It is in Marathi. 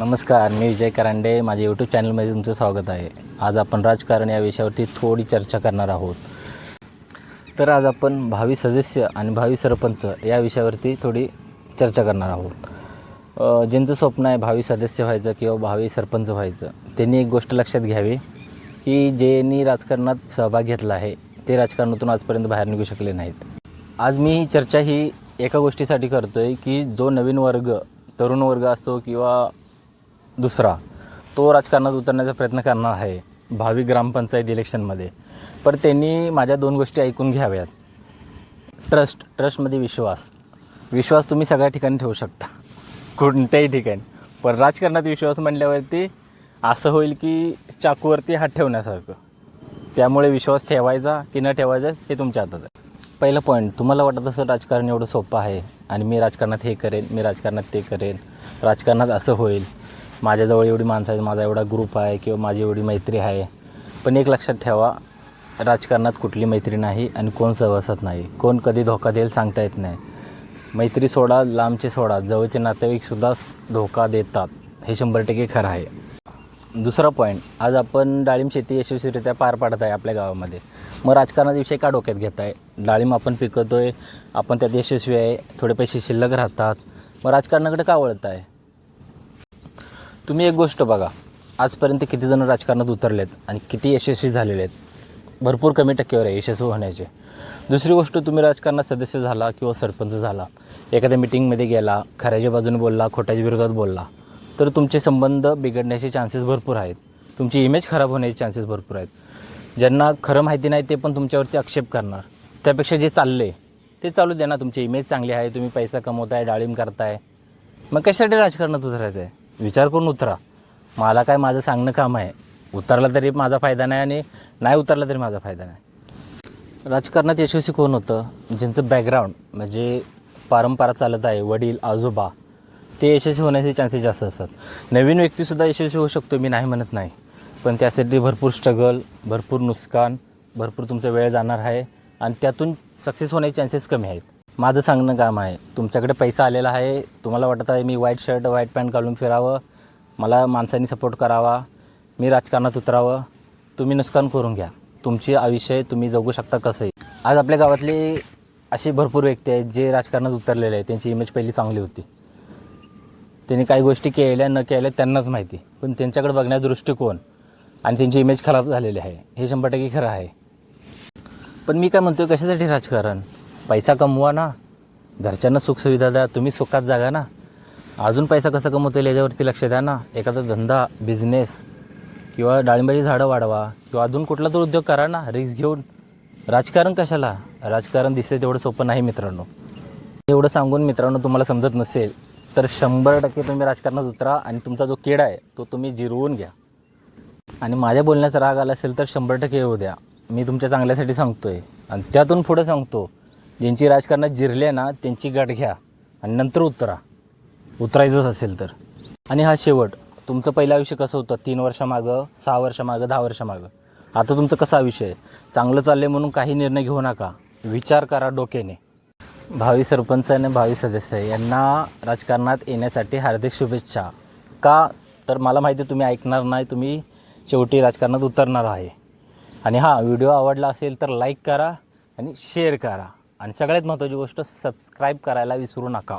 नमस्कार मी विजय करांडे. माझ्या यूट्यूब चॅनलमध्ये तुमचं स्वागत आहे. आज आपण राजकारण या विषयावरती थोडी चर्चा करणार आहोत. तर आज आपण भावी सदस्य आणि भावी सरपंच या विषयावरती थोडी चर्चा करणार आहोत. ज्यांचं स्वप्न आहे भावी सदस्य व्हायचं किंवा भावी सरपंच व्हायचं त्यांनी एक गोष्ट लक्षात घ्यावी की ज्यांनी राजकारणात सहभाग घेतला आहे ते राजकारणातून आजपर्यंत बाहेर निघू शकले नाहीत. आज मी ही चर्चा ही एका गोष्टीसाठी करतो आहे की जो नवीन वर्ग तरुण वर्ग असतो किंवा दुसरा तो राजकारणात उतरण्याचा प्रयत्न करणार आहे भावी ग्रामपंचायत इलेक्शनमध्ये. पण त्यांनी माझ्या दोन गोष्टी ऐकून घ्याव्यात. ट्रस्ट ट्रस्टमध्ये विश्वास. विश्वास तुम्ही सगळ्या ठिकाणी ठेवू शकता. कोणत्याही ठिकाणी. पण राजकारणात विश्वास म्हणल्यावरती असं होईल की चाकूवरती हात ठेवण्यासारखं. त्यामुळे विश्वास ठेवायचा की न ठेवायचा हे तुमच्या हातात आहे. पहिलं पॉईंट तुम्हाला वाटत असं राजकारण एवढं सोपं आहे आणि मी राजकारणात हे करेन मी राजकारणात ते करेन. राजकारणात असं होईल. माझ्याजवळ एवढी माणसं आहेत माझा एवढा ग्रुप आहे किंवा माझी एवढी मैत्री आहे. पण एक लक्षात ठेवा राजकारणात कुठली मैत्री नाही आणि कोण सहवासत नाही. कोण कधी धोका देईल सांगता येत नाही. मैत्री सोडा लांबचे सोडा. जवळचे नातेवाईकसुद्धा धोका देतात. हे शंभर टक्के खरं आहे. दुसरा पॉईंट आज आपण डाळिंब शेती यशस्वीरित्या पार पाडत आहे आपल्या गावामध्ये. मग राजकारणाचा विषय का डोक्यात घेत आहे डाळिंब आपण पिकवतो आहे आपण त्यात यशस्वी आहे थोडे पैसे शिल्लक राहतात. मग राजकारणाकडे का वळत आहे तुम्ही एक गोष्ट बघा. आजपर्यंत किती जण राजकारणात उतरलेत आणि किती यशस्वी झालेले आहेत. भरपूर कमी टक्केवर आहे यशस्वी होण्याचे. दुसरी गोष्ट तुम्ही राजकारणात सदस्य झाला किंवा सरपंच झाला एखाद्या मिटिंगमध्ये गेला खऱ्याच्या बाजूने बोलला खोट्याच्या विरोधात बोलला तर तुमचे संबंध बिघडण्याचे चान्सेस भरपूर आहेत. तुमची इमेज खराब होण्याचे चान्सेस भरपूर आहेत. ज्यांना खरं माहिती नाही ते पण तुमच्यावरती आक्षेप करणार. त्यापेक्षा जे चालले ते चालू द्या ना. तुमची इमेज चांगली आहे तुम्ही पैसा कमवताय डाळिंब करताय. मग कशासाठी राजकारणात उतरायचं आहे विचार करून उतरा. मला काय माझं सांगणं काम आहे. उतरला तरी माझा फायदा नाही आणि नाही उतरला तरी माझा फायदा नाही. राजकारणात यशस्वी कोण होतं? ज्यांचं बॅकग्राऊंड म्हणजे पारंपरा चालत आहे वडील आजोबा ते यशस्वी होण्याचे चान्सेस जास्त असतात. नवीन व्यक्तीसुद्धा यशस्वी होऊ शकतो मी नाही म्हणत नाही. पण त्यासाठी भरपूर स्ट्रगल भरपूर नुकसान भरपूर तुमचा वेळ जाणार आहे आणि त्यातून सक्सेस होण्याचे चान्सेस कमी आहेत. माझं सांगणं काम आहे तुमच्याकडे पैसा आलेला आहे तुम्हाला वाटत आहे मी व्हाईट शर्ट व्हाईट पॅन्ट घालून फिरावं मला माणसांनी सपोर्ट करावा मी राजकारणात उतरावं तुम्ही नुकसान करून घ्या. तुमची आयुष्य तुम्ही जगू शकता कसंही. आज आपल्या गावातले असे भरपूर व्यक्ती आहेत जे राजकारणात उतरलेले आहेत त्यांची इमेज पहिली चांगली होती. त्यांनी काही गोष्टी केल्या न केल्या त्यांनाच माहिती. पण त्यांच्याकडे बघण्याचा दृष्टिकोन आणि त्यांची इमेज खराब झालेली आहे हे शंभर टक्के खरं आहे. पण मी काय म्हणतो कशासाठी राजकारण? पैसा कमवा ना. घरच्यांना सुखसुविधा द्या तुम्ही सुखात जागा ना. अजून पैसा कसा कमवता येईल याच्यावरती लक्ष द्या ना. एखादा धंदा बिझनेस किंवा डाळिंबाची झाडं वाढवा किंवा अजून कुठला तर उद्योग करा ना. रिस्क घेऊन. राजकारण कशाला? राजकारण दिसते तेवढं सोपं नाही मित्रांनो. एवढं सांगून मित्रांनो तुम्हाला समजत नसेल तर शंभर टक्के तुम्ही राजकारणात उतरा आणि तुमचा जो किडा आहे तो तुम्ही जिरवून घ्या. आणि माझ्या बोलण्याचा राग आला असेल तर शंभर टक्के येऊ द्या. मी तुमच्या चांगल्यासाठी सांगतो आहे आणि त्यातून पुढं सांगतो ज्यांची राजकारणात जिरले ना त्यांची गाठ घ्या आणि नंतर उतरा. उतरायचंच असेल तर. आणि हा शेवट तुमचं पहिलं आयुष्य कसं होतं? तीन वर्षामागं सहा वर्षामागं दहा वर्षामागं? आता तुमचं कसं आयुष्य आहे? चांगलं चाललं आहे म्हणून काही निर्णय घेऊ नका. विचार करा डोक्याने. भावी सरपंच आणि भावी सदस्य यांना राजकारणात येण्यासाठी हार्दिक शुभेच्छा. का? तर मला माहिती आहे तुम्ही ऐकणार नाही तुम्ही शेवटी राजकारणात उतरणार आहे. आणि हा व्हिडिओ आवडला असेल तर लाईक करा आणि शेअर करा. आणि सगळ्यात महत्त्वाची गोष्ट सबस्क्राईब करायला विसरू नका.